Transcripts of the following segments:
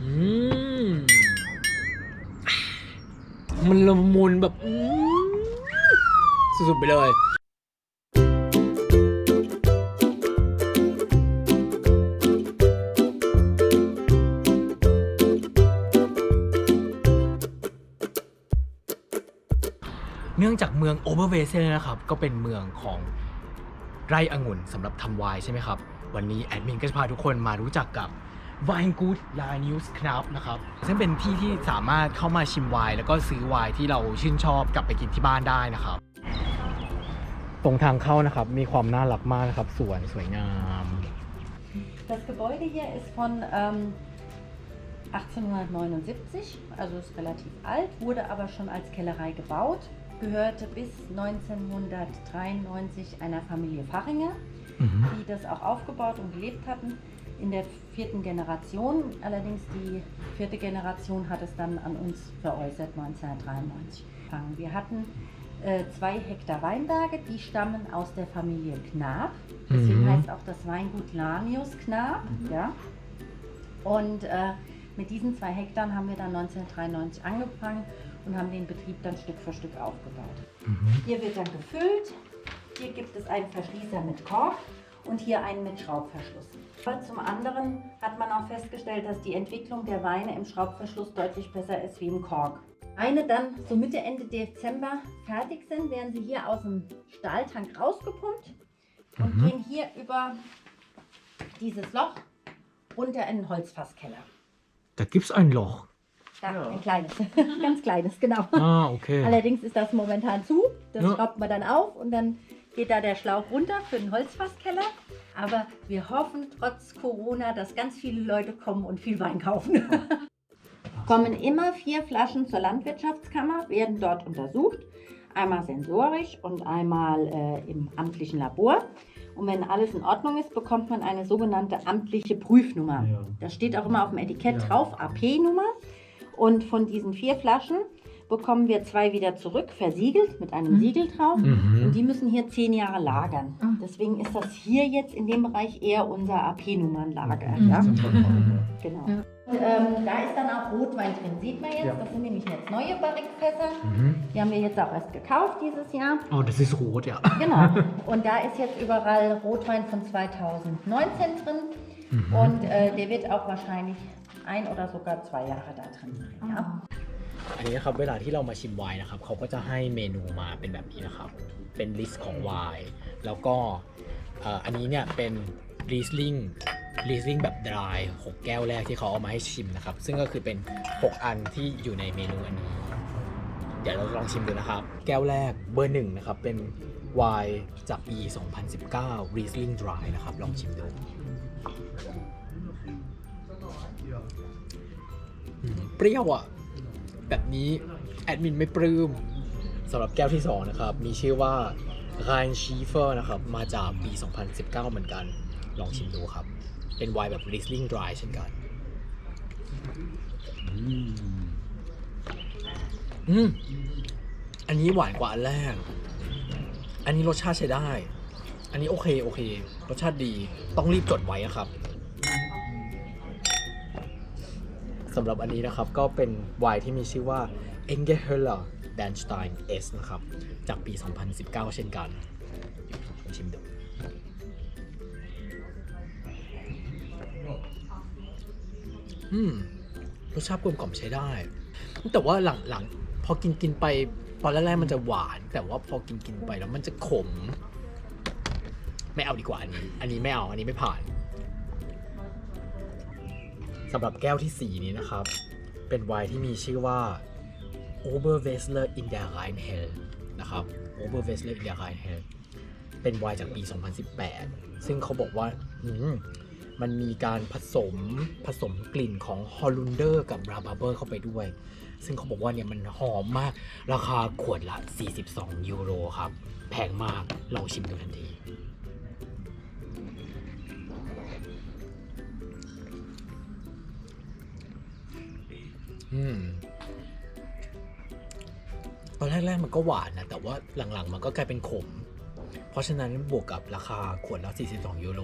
อืมมันละมุนแบบสุดๆไปเลย เนื่องจากเมืองโอเ r อร์เวเซนะครับ ก็เป็นเมืองของไร่องุ่นสำหรับทำไวน์ใช่ไหมครับ วันนี้แอดมินก็จะพาทุกคนมารู้จักกับ w i n e g o o d l a n e w s c l u b นะครับซึ่งเป็นที่ที่สามารถเข้ามาชิมไวน์แล้วก็ซื้อไวน์ที่เราชื่นชอบกลับไปกินที่บ้านได้นะครับ ตรงทางเข้านะครับมีความน่ารักมากนะครับสวนสวยงาม Das Gebäude hier ist von ähm, 1879, also ist relativ alt, wurde aber schon als Kellerei gebaut, gehörte bis 1993 einer Familie Fachinger, อือหือ die das auch aufgebaut und gelebt hatten in der vierten Generation. Allerdings die vierte Generation hat es dann an uns veräußert 1993. Wir hatten äh, zwei Hektar Weinberge, die stammen aus der Familie Knab. Deswegen mhm. heißt auch das Weingut Lanius Knab. Mhm. Ja. Und äh, mit diesen zwei Hektar haben wir dann 1993 angefangen und haben den Betrieb dann Stück für Stück aufgebaut. Mhm. Hier wird dann gefüllt. Hier gibt es einen Verschließer mit Kork und hier einen mit Schraubverschluss. Aber Zum anderen hat man auch festgestellt, dass die Entwicklung der Weine im Schraubverschluss deutlich besser ist wie im Kork. Weine dann so Mitte, Ende Dezember fertig sind, werden sie hier aus dem Stahltank rausgepumpt und Mhm. gehen hier über dieses Loch runter in den Holzfasskeller. Da gibt's ein Loch. Da, ein kleines, ganz kleines, genau. Ah, okay. Allerdings ist das momentan zu. Das Ja. schraubt man dann auf und dann geht da der Schlauch runter für den Holzfasskeller. Aber wir hoffen trotz Corona, dass ganz viele Leute kommen und viel Wein kaufen. kommen immer vier Flaschen zur Landwirtschaftskammer, werden dort untersucht. Einmal sensorisch und einmal äh, im amtlichen Labor. Und wenn alles in Ordnung ist, bekommt man eine sogenannte amtliche Prüfnummer. Ja. Das steht auch immer auf dem Etikett Ja. drauf, AP-Nummer. Und von diesen vier Flaschen bekommen wir zwei wieder zurück, versiegelt mit einem Mhm. Siegel drauf. Und Mhm. die müssen hier zehn Jahre lagern. Ah. Deswegen ist das hier jetzt in dem Bereich eher unser AP-Nummernlager. Mhm. Ja? Mhm. Genau. Ja. Und, ähm, da ist dann auch Rotwein drin, sieht man jetzt. Ja. Das sind nämlich jetzt neue Barrikfässer. Mhm. Die haben wir jetzt auch erst gekauft dieses Jahr. Oh, das ist rot, ja. Genau. Und da ist jetzt überall Rotwein von 2019 drin. Mhm. Und äh, der wird auch wahrscheinlich ein oder sogar zwei Jahre da drin sein. Ja? อันนี้นะครับเวลาที่เรามาชิมไวน์นะครับเขาก็จะให้เมนูมาเป็นแบบนี้นะครับ เป็นลิสต์ของไวน์แล้วก็เอ่ออันนี้เนี่ยเป็นรีสลิงรีสลิงแบบดราย6แก้วแรกที่เขาเอามาให้ชิมนะครับ ซึ่งก็คือเป็น 6 อันที่อยู่ในเมนูอันนี้ เดี๋ยวเราลองชิมดูนะครับ แก้วแรกเบอร์หนึ่งนะครับ เป็นไวน์จากปี 2019 Riesling Dry นะครับ ลองชิมดูอืมเปรี้ยวอะ แบบนี้แอดมินไม่ปลื้มสำหรับแก้วที่ 2 นะครับ มีชื่อว่า r h e i n s c h i e f e r นะครับ มาจากปี 2019 เหมือนกัน ลองชิมดูครับ เป็นไวน์แบบ Riesling Dry เช่นกัน อืม อันนี้หวานกว่าอันแรก อันนี้รสชาติใช้ได้ อันนี้โอเค โอเค รสชาติดี ต้องรีบจดไว้นะครับ สำหรับอันนี้นะครับก็เป็นไวน์ที่มีชื่อว่า e n g e h e l l e r d a n s t e i n S นะครับ จากปี 2019 เช่นกันลองชิมดูอืมรสชาติกลมกล่อมใช้ได้ แต่ว่าหลังๆพอกินกินไปตอนแรกๆมันจะหวาน แต่ว่าพอกินกินไปแล้วมันจะขม ไม่เอาดีกว่าอันนี้ อันนี้ไม่เอา อันนี้ไม่ผ่าน สำหรับแก้วที่ 4 นี้นะครับ เป็นไวน์ที่มีชื่อว่า Oberwessler in der Rheinhell นะครับ Oberwessler in der Rheinhell เป็นไวน์จากปี 2018 ซึ่งเขาบอกว่ามมันมีการผสมผสมกลิ่นของฮอล l ุนเดอร์กับราบาเบอร์เข้าไปด้วย ซึ่งเขาบอกว่าเนี่ยมันหอมมาก ราคาขวดละ 42 ยูโรครับ แพงมากลองชิมดูทันที ตอนแรกๆมันก็หวานนะ แต่ว่าหลังๆ มันก็กลายเป็นขม เพราะฉะนั้นบวกกับราคาขวดละ 42 ยูโร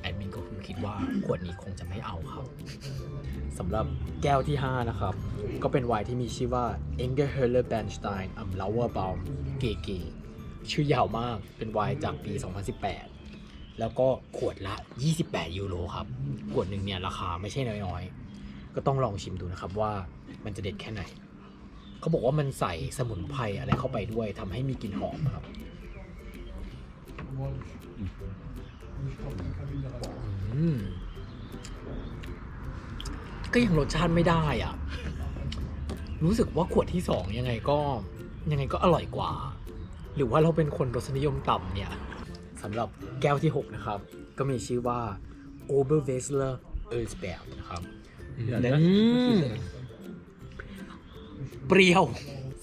แอดมินก็คงคิดว่าขวดนี้คงจะไม่เอาครับสำหรับแก้วที่ 5 นะครับ ก็เป็นไวน์ที่มีชื่อว่า Enger h e r l e r b a n s t e i n am Lauerbaum เก๋ๆชื่อยาวมากเป็นไวน์จากปี 2018 แล้วก็ขวดละ 28 ยูโรครับ ขวดหนึ่งเนี่ยราคาไม่ใช่น้อยๆ ก็ต้องลองชิมดูนะครับว่ามันจะเด็ดแค่ไหน เขาบอกว่ามันใส่สมุนไพรอะไรเข้าไปด้วยทำให้มีกลิ่นหอมครับก็ยังรสชาติไม่ได้อะ รู้สึกว่าขวดที่สองยังไงก็ยังไงก็อร่อยกว่า หรือว่าเราเป็นคนรสนิยมต่ำเนี่ยสำหรับแก้วที่ 6 นะครับ ก็มีชื่อว่า Oberwesler e r s b e r g นะครับ อืมเปรี้ยว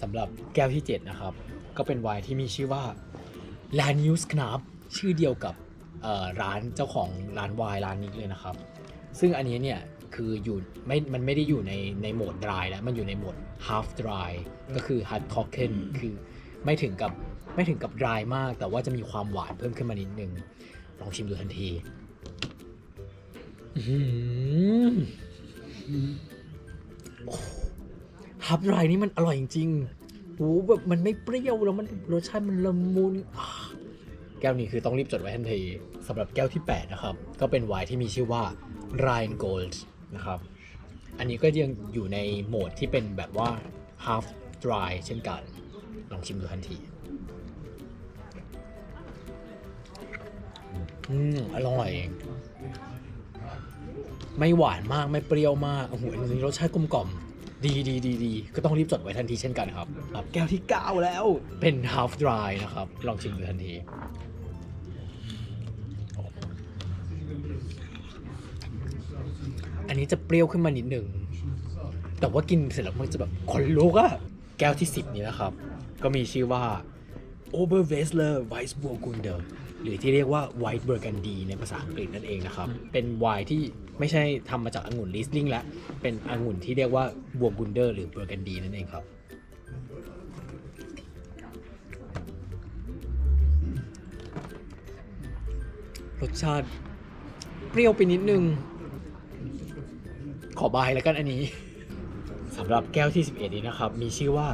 สำหรับแก้วที่ 7 นะครับ ก็เป็นไวน์ที่มีชื่อว่า l a n i u s k n a p ชื่อเดียวกับเอ่อร้านเจ้าของร้านไวน์ร้านนี้เลยนะครับ ซึ่งอันนี้เนี่ยคืออยู่ไม่มันไม่ได้อยู่ในในโหมด dry แล้ว มันอยู่ในโหมด half dry ก็คือ hard t o k e n คือไม่ถึงกับไม่ถึงกับ dry มาก แต่ว่าจะมีความหวานเพิ่มขึ้นมานิดนึง ลองชิมดูทันที ฮับ dry นี่มันอร่อยจริงๆโอ้แบบมันไม่เปรี้ยวแล้วมันรสชาติมันละมุนแก้วนี้คือต้องรีบจดไว้ทันทีสำหรับแก้วที่ 8 นะครับ ก็เป็นไวน์ที่มีชื่อว่า r h i n Gold นะครับ อันนี้ก็ยังอยู่ในโหมดที่เป็นแบบว่า half dry เช่นกัน ลองชิมดูทันที อืม อร่อย ไม่หวานมากไม่เปรี้ยวมากโอ้โหอันนี้รสชาติกลมกล่อมดีดีดีดีก็ต้องรีบจดไว้ทันทีเช่นกันครับครับ แก้วที่ 9 แล้วเป็น half dry นะครับ ลองชิมดูทันทีอันนี้จะเปรี้ยวขึ้นมานิดหนึ่ง แต่ว่ากินเสร็จแล้วมันจะแบบขนลุกอะแก้วที่ 10 นี้นะครับ ก็มีชื่อว่า Oberwesler Weissburgunder หรือที่เรียกว่า White Burgundy ในภาษาอังกฤษนั่นเองนะครับ เป็นไวน์ที่ไม่ใช่ทำมาจากองุ่นลิสลิงแล้วเป็นองุ่นที่เรียกว่าบัวกุนเดอร์หรือเบอร์กันดีนั่นเองครับ รสชาติเปรี้ยวไปนิดนึง ขอบายแล้วกันอันนี้สำหรับแก้วที่ 11 นี้นะครับ มีชื่อว่า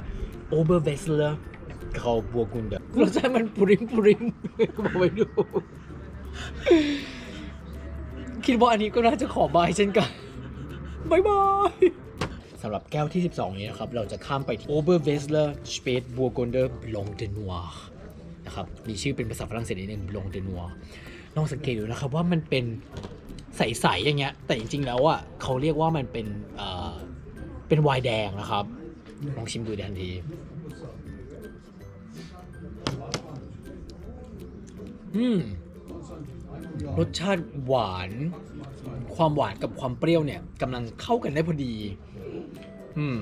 Oberwesler g r a u b u r g u n d e r รสชาติมันปริมปริมบอกไปดูคิดว่าอันนี้ก็น่าจะขอบายเช่นกันบายบายสำหรับแก้วที่ 12 นี้นะครับ เราจะข้ามไปที่ Oberwesler Spätburgunder Blanc de Noir นะครับมีชื่อเป็นภาษาฝรั่งเศสนิดนึง Blanc de Noir ลองสังเกตดูนะครับว่ามันเป็นใส ๆ อย่างเงี้ย แต่จริง ๆ แล้วอะเขาเรียกว่ามันเป็นเอ่อเป็นไวน์แดงนะครับ ลองชิมดูทันที อืมรสชาติหวาน ความหวานกับความเปรี้ยวเนี่ยกำลังเข้ากันได้พอดี อืม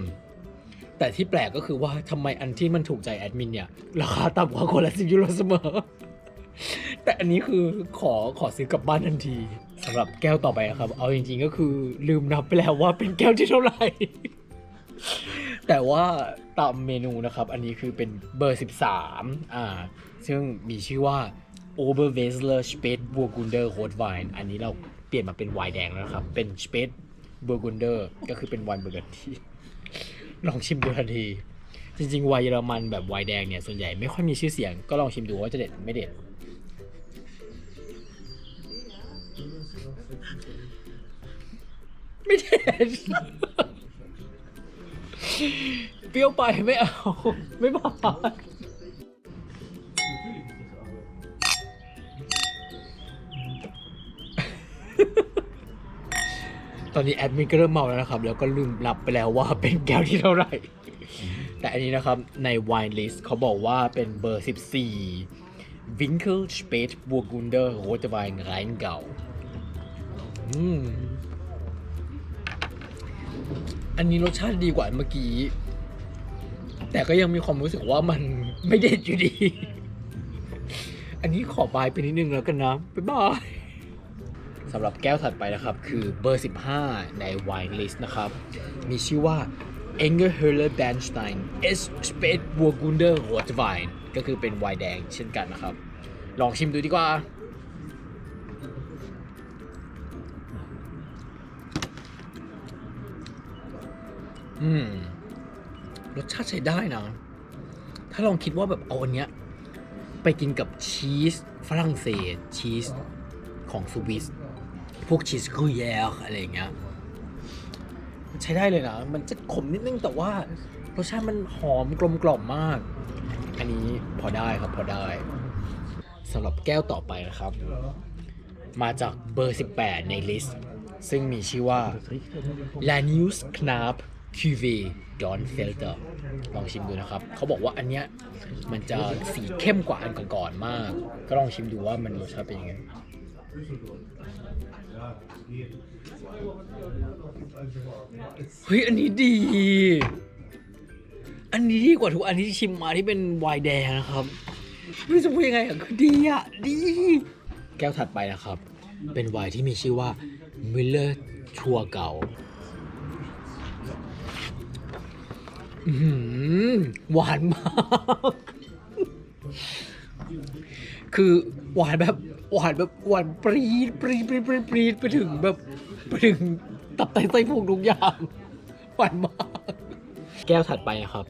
แต่ที่แปลกก็คือว่าทำไมอันที่มันถูกใจแอดมินเนี่ย ราคาต่ำกว่าคนละสิบยูโรเสมอ แต่อันนี้คือขอขอซื้อกลับบ้านทันทีสำหรับแก้วต่อไปนะครับ เอาจริง ๆ ก็คือลืมนับไปแล้วว่าเป็นแก้วที่เท่าไหร่ แต่ว่าตามเมนูนะครับ อันนี้คือเป็นเบอร์ 13 อ่า ซึ่งมีชื่อว่า Oberwesler Spätburgunder Rotwein อันนี้เราเปลี่ยนมาเป็นไวน์แดงแล้วนะครับ เป็น Spätburgunder ก็คือเป็นไวน์เบอร์เกันที่ลองชิมดูทันที จริงๆไวน์เยอรมันแบบไวน์แดงเนี่ยส่วนใหญ่ไม่ค่อยมีชื่อเสียงก็ลองชิมดูว่าจะเด็ดไม่เด็ด ไม่เด็ด เปรี้ยวไปไม่เอา ไม่ผ่าน ตอนนี้แอดมินก็เริ่มเมาแล้วนะครับ แล้วก็ลืมรับไปแล้วว่าเป็นแก้วที่เท่าไหร่ แต่อันนี้นะครับใน wine list เขาบอกว่าเป็นเบอร์ 14 Winkel Spät Burgunder Rote Wein Rheingau อืมอันนี้รสชาติดีกว่าเมื่อกี้ แต่ก็ยังมีความรู้สึกว่ามันไม่เด็ดอยู่ดี อันนี้ขอบายไปนิดนึงแล้วกันนะ บ๊ายบาย สำหรับแก้วถัดไปนะครับ คือเบอร์ 15 ใน wine list นะครับ มีชื่อว่า e n g e r h e r l e r b e n s t e i n S p a d e b u r g u n d e r r o t w e i n ก็คือเป็นไวน์แดงเช่นกันนะครับ ลองชิมดูดีกว่า อืม รสชาติใช้ได้นะ ถ้าลองคิดว่าแบบเอาอันเนี้ย ไปกินกับชีสฝรั่งเศสชีสของสวิส พวกชีสกรูแยร์อะไรอย่างเงี้ยมันใช้ได้เลยนะ มันจะขมนิดนึงแต่ว่ารสชาติมันหอมกลมกล่อมมาก อันนี้พอได้ครับพอได้สำหรับแก้วต่อไปนะครับ มาจากเบอร์ 18 ในลิสต์ซึ่งมีชื่อว่า l a n i u s Knap Cuvée Don Felter ลองชิมดูนะครับ เขาบอกว่าอันเนี้ยมันจะสีเข้มกว่าอันก่อนๆมาก ก็ลองชิมดูว่ามันรสชาติเป็นยังไง เฮ้ยอันนี้ดี อันนี้ดีกว่าทุกอันที่ชิมมาที่เป็นไวน์แดงนะครับไม่รู้จะพูดยังไงอะคือดีอะดี แก้วถัดไปนะครับ เป็นไวน์ที่มีชื่อว่า Miller ชัวเก่าอื้อหือหวานมาก คือหวานแบบ หวานแบบหวานปรีดปรีดปรีดปรีดปรีดไปถึงแบบไปถึงตับไตไส้พุงทุกอย่างหวานมาก แก้วถัดไปนะครับ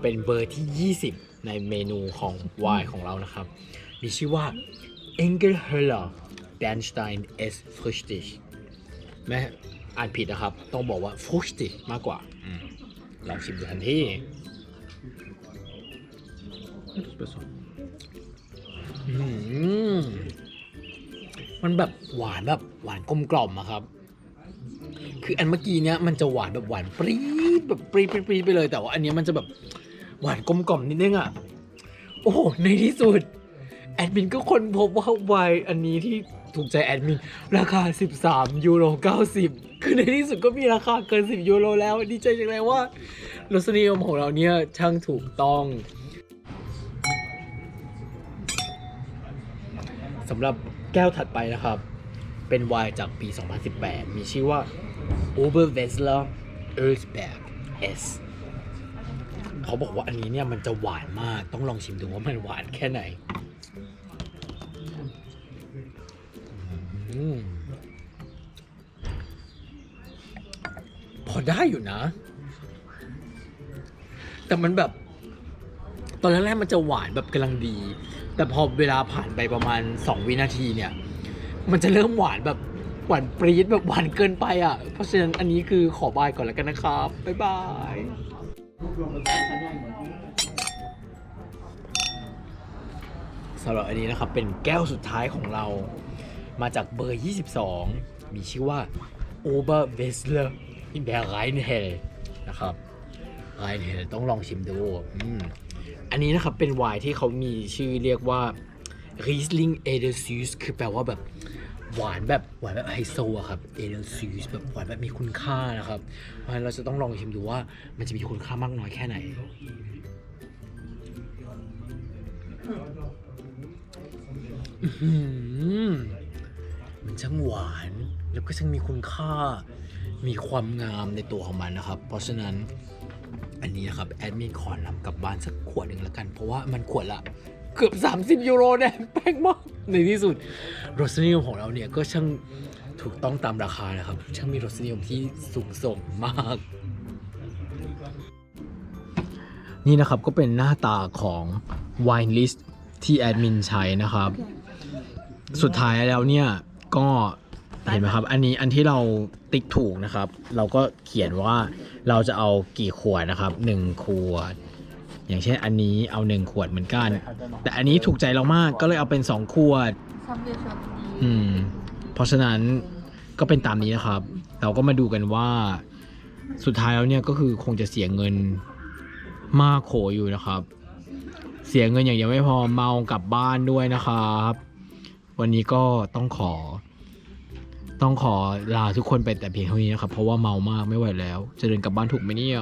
เป็นเบอร์ที่ 20 ในเมนูของไวน์ของเรานะครับ มีชื่อว่า Engelhöller Danstein S Früchtig แม่อ่านผิดนะครับ ต้องบอกว่า Früchtig มากกว่าอืมลองชิมดูทันทีอืม มันแบบหวานแบบหวานกลมกล่อมอะครับ คืออันเมื่อกี้เนี้ยมันจะหวานแบบหวานปรี๊ดแบบปรี๊ดปรี๊ดปรี๊ดไปเลย แต่ว่าอันเนี้ยมันจะแบบหวานกลมกล่อมนิดนึงอะโอ้โหในที่สุด แอดมินก็คนพบว่าไวน์อันนี้ที่ถูกใจแอดมิน ราคา 13 ยูโร 90 คือในที่สุดก็มีราคาเกิน 10 ยูโรแล้วดีใจจังเลยว่ารสนิยมของเราเนี่ยช่างถูกต้องสำหรับ แก้วถัดไปนะครับ เป็นไวน์จากปี 2018 มีชื่อว่า o b e r w e s l e r Erzberg S เขาบอกว่าอันนี้เนี่ยมันจะหวานมาก ต้องลองชิมดูว่ามันหวานแค่ไหนอพอได้อยู่นะ แต่มันแบบ ตอนแรกๆมันจะหวานแบบกำลังดี แต่พอเวลาผ่านไปประมาณ 2 วินาทีเนี่ย มันจะเริ่มหวานแบบหวานปรี๊ดแบบหวานเกินไปอะ เพราะฉะนั้นอันนี้คือขอบายก่อนแล้วกันนะครับ บ๊ายบายสำหรับอันนี้นะครับเป็นแก้วสุดท้ายของเรา มาจากเบอร์ 22 มีชื่อว่า Ober w e s l e r in der Rheinhell นะครับ Rheinhell ต้องลองชิมดูอืม อันนี้นะครับเป็นไวน์ที่เขามีชื่อเรียกว่า Riesling e d e l s u s คือแปลว่าแบบหวานแบบหวานแบบไฮโซอะครับ e d e s u s แบบหวานแบบมีคุณค่านะครับ เพราะฉะนั้นเราจะต้องลองชิมดูว่ามันจะมีคุณค่ามากน้อยแค่ไหน มันช่างหวานแล้วก็ช่างมีคุณค่า มีความงามในตัวของมันนะครับ เพราะฉะนั้น อันนี้นะครับแอดมินขอนำกลับบ้านสักขวดหนึ่งแล้วกัน เพราะว่ามันขวดละเกือบ 30 ยูโรแน่แพงมาก ในที่สุดรสนิยมของเราเนี่ยก็ช่างถูกต้องตามราคานะครับ ช่างมีรสนิยมที่สูงส่งมาก นี่นะครับก็เป็นหน้าตาของ wine list ที่แอดมินใช้นะครับ สุดท้ายแล้วเนี่ยก็ เห็นไหมครับ อันนี้อันที่เราติ๊กถูกนะครับ เราก็เขียนว่าเราจะเอากี่ขวดนะครับหนึ่งขวด อย่างเช่นอันนี้เอาหนึ่งขวดเหมือนกัน แต่อันนี้ถูกใจเรามากก็เลยเอาเป็นสองขวด haben wir schon die อืม เพราะฉะนั้นก็เป็นตามนี้นะครับ เราก็มาดูกันว่าสุดท้ายแล้วเนี่ยก็คือคงจะเสียเงินมากโขอยู่นะครับ เสียเงินอย่างเดียวไม่พอเมากลับบ้านด้วยนะครับ วันนี้ก็ต้องขอ ต้องขอลาทุกคนไปแต่เพียงเท่านี้นะครับ เพราะว่าเมามากไม่ไหวแล้ว จะเดินกลับบ้านถูกไหมเนี่ย